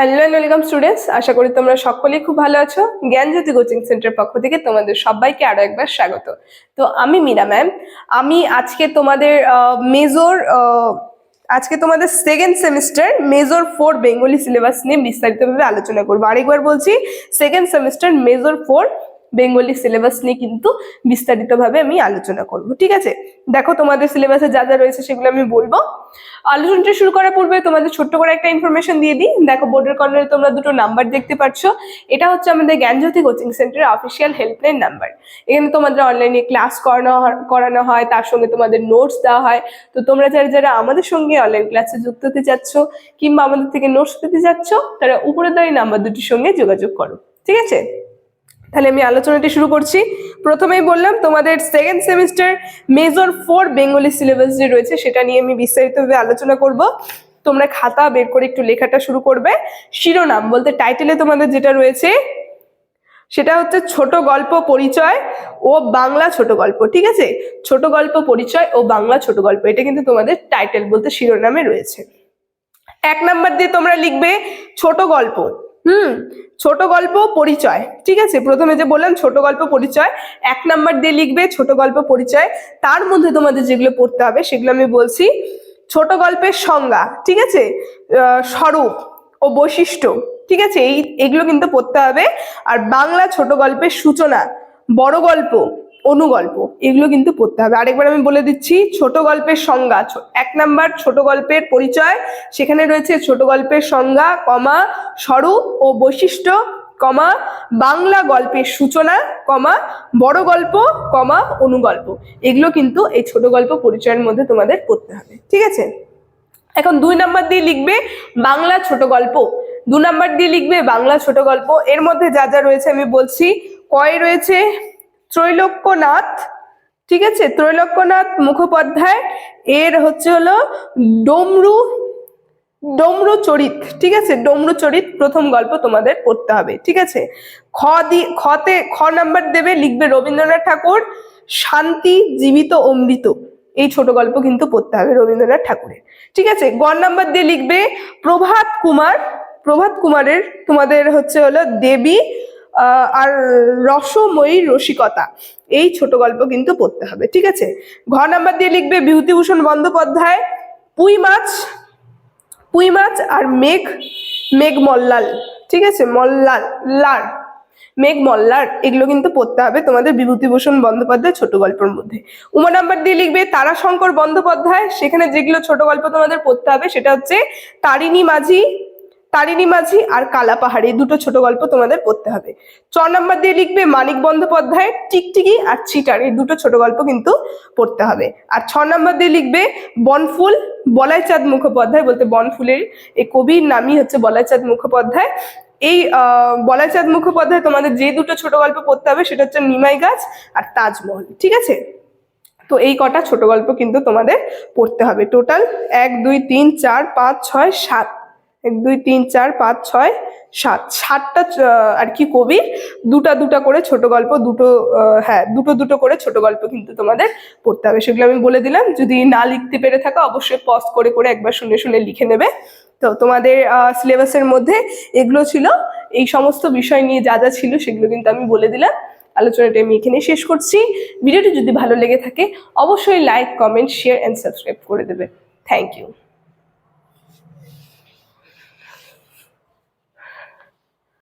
Hello and welcome students আশা করি তোমরা সকলেই খুব ভালো আছো। জ্ঞানজ্যোতি কোচিং সেন্টারের পক্ষ থেকে তোমাদের সবাইকে আরও একবার স্বাগত। তো আমি মীরা ম্যাম। আমি আজকে তোমাদের মেজর আজকে তোমাদের second semester major four Bengali syllabus নিয়ে বিস্তারিতভাবে আলোচনা করব। আরেকবার বলছি second semester major four Bengali syllabus নিয়ে কিন্তু বিস্তারিতভাবে আমি আলোচনা করব, ঠিক আছে? দেখো তোমাদের সিলেবাসে যা যা রয়েছে সেগুলো আমি বলব। আলোচনাটা শুরু করার পূর্বে তোমাদের ছোট্ট করে একটা ইনফরমেশন দিয়ে দিই। দেখো বোর্ডের কর্নারে তোমরা দুটো নাম্বার দেখতে পাচ্ছ এটা হচ্ছে আমাদের জ্ঞানজ্যোতি কোচিং সেন্টারের অফিসিয়াল হেল্পলাইন নাম্বার এখানে তোমাদের অনলাইনে ক্লাস করানো করানো হয়, তার সঙ্গে তোমাদের নোটস দেওয়া হয়। তো তোমরা যারা যারা আমাদের সঙ্গে অনলাইন ক্লাসে যুক্ত হতে চাচ্ছ কিংবা আমাদের থেকে নোটস পেতে চাচ্ছ, তারা উপরে এই নাম্বার দুটির সঙ্গে যোগাযোগ করো, ঠিক আছে? তাহলে আমি আলোচনাটি শুরু করছি। প্রথমেই বললাম, তোমাদের second semester major four Bengali syllabus যে রয়েছে, সেটা নিয়ে আমি বিস্তারিতভাবে আলোচনা করব। তোমরা খাতা বের করে একটু লেখাটা শুরু করবে। শিরোনাম বলতে টাইটেলে তোমাদের যেটা রয়েছে, সেটা হচ্ছে ছোট গল্প পরিচয় ও বাংলা ছোট গল্প, ঠিক আছে? ছোট গল্প পরিচয় ও বাংলা ছোট গল্প, এটা কিন্তু তোমাদের টাইটেল বলতে শিরোনামে রয়েছে। এক নাম্বার দিয়ে তোমরা লিখবে, ছোট গল্প। হুম, ছোট গল্প, পরিচয়। ঠিক আছে? প্রথমে যে বললাম, ছোট গল্প, পরিচয়। এক নাম্বার দিয়ে লিখবে, ছোট গল্প, পরিচয়। তার মধ্যে তোমাদের যেগুলো পড়তে হবে, সেগুলো আমি বলছি। ছোট গল্পের সংজ্ঞা, ঠিক আছে? স্বরূপ ও বৈশিষ্ট্য, ঠিক আছে? এই, এগুলো কিন্তু পড়তে হবে। আর বাংলা ছোট গল্পের সূচনা, বড় গল্প, অনুগল্প, এগুলো কিন্তু পড়তে হবে। আরেকবার আমি বলে দিচ্ছি, ছোট গল্পের সংজ্ঞা এক নাম্বার ছোট গল্পের পরিচয়, সেখানে রয়েছে ছোট গল্পের সংজ্ঞা, কমা স্বরূপ ও বৈশিষ্ট্য, কমা, বাংলা গল্পের সূচনা, কমা, বড় গল্প, কমা, অনুগল্প। এগুলো কিন্তু এই ছোট গল্প পরিচয়ের মধ্যে তোমাদের পড়তে হবে। ঠিক আছে? এখন দুই নাম্বার দিয়ে লিখবে বাংলা ছোট গল্প। দু নাম্বার দিয়ে লিখবে বাংলা ছোট গল্প। এর মধ্যে যা যা রয়েছে আমি বলছি। কয় রয়েছে? ত্রৈলোক্যনাথ। ঠিক আছে? ত্রৈলোক্যনাথ মুখোপাধ্যায়। এর হচ্ছে হলো ডমরু ডমরু চরিত ঠিক আছে? ডমরু চরিত প্রথম গল্প তোমাদের পড়তে হবে, ঠিক আছে? খ দি, খতে খ নাম্বার দেবে, লিখবে রবীন্দ্রনাথ ঠাকুর, শান্তি, জীবিত, অমৃত। এই ছোট গল্প কিন্তু পড়তে হবে রবীন্দ্রনাথ ঠাকুরের, ঠিক আছে? গ নাম্বার দিয়ে লিখবে, প্রভাত কুমার, প্রভাত কুমারের তোমাদের হচ্ছে হলো দেবী আর রসময়ী রসিকতা। এই ছোট গল্প কিন্তু পড়তে হবে, ঠিক আছে? ঘ নাম্বার দিয়ে লিখবে, বিভূতিভূষণ বন্দ্যোপাধ্যায়, পুঁই মাছ পুঁই মাছ আর মেঘ মেঘ মল্লাল, ঠিক আছে? মল্লাল লার মেঘ মল্লার এগুলো কিন্তু পড়তে হবে তোমাদের বিভূতিভূষণ বন্দ্যোপাধ্যায় ছোট গল্পের মধ্যে। উমা নাম্বার দিয়ে লিখবে, তারাশঙ্কর বন্দ্যোপাধ্যায়, সেখানে যেগুলো ছোট গল্প তোমাদের পড়তে হবে, সেটা হচ্ছে তারিণী মাঝি তারিণী মাঝি আর কালা পাহাড়ি দুটো ছোট গল্প তোমাদের পড়তে হবে। চ নাম্বার দিয়ে লিখবে মানিক বন্দ্যোপাধ্যায় টিকটিকি আর চিটার এই দুটো ছোট গল্প কিন্তু পড়তে হবে। আর ছ নাম্বার দিয়ে লিখবে বনফুল বলাই চাঁদ মুখোপাধ্যায় বলতে বনফুলের এই কবির নামই হচ্ছে বলাই চাঁদ মুখোপাধ্যায়। এই আহ, বলাই চাঁদ মুখোপাধ্যায় তোমাদের যে দুটো ছোট গল্প পড়তে হবে সেটা হচ্ছে নিমাই গাছ আর তাজমহল ঠিক আছে? তো এই কটা ছোট গল্প কিন্তু তোমাদের পড়তে হবে। টোটাল এক দুই তিন চার পাঁচ ছয় সাত। এক, দুই, তিন, চার, পাঁচ, ছয়, সাত। সাতটা আর কি কবির দুটা দুটা করে ছোট গল্প, দুটো হ্যাঁ দুটো দুটো করে ছোট গল্প কিন্তু তোমাদের পড়তে হবে। সেগুলো আমি বলে দিলাম। যদি না লিখতে পেরে থাকো, অবশ্যই পজ করে করে একবার শুনে শুনে লিখে নেবে। তো তোমাদের সিলেবাসের মধ্যে এগুলো ছিল। এই সমস্ত বিষয় নিয়ে যা যা ছিল সেগুলো কিন্তু আমি বলে দিলাম। আলোচনাটা আমি এখানে শেষ করছি। ভিডিওটি যদি ভালো লেগে থাকে, অবশ্যই like comment share and subscribe করে দেবে। Thank you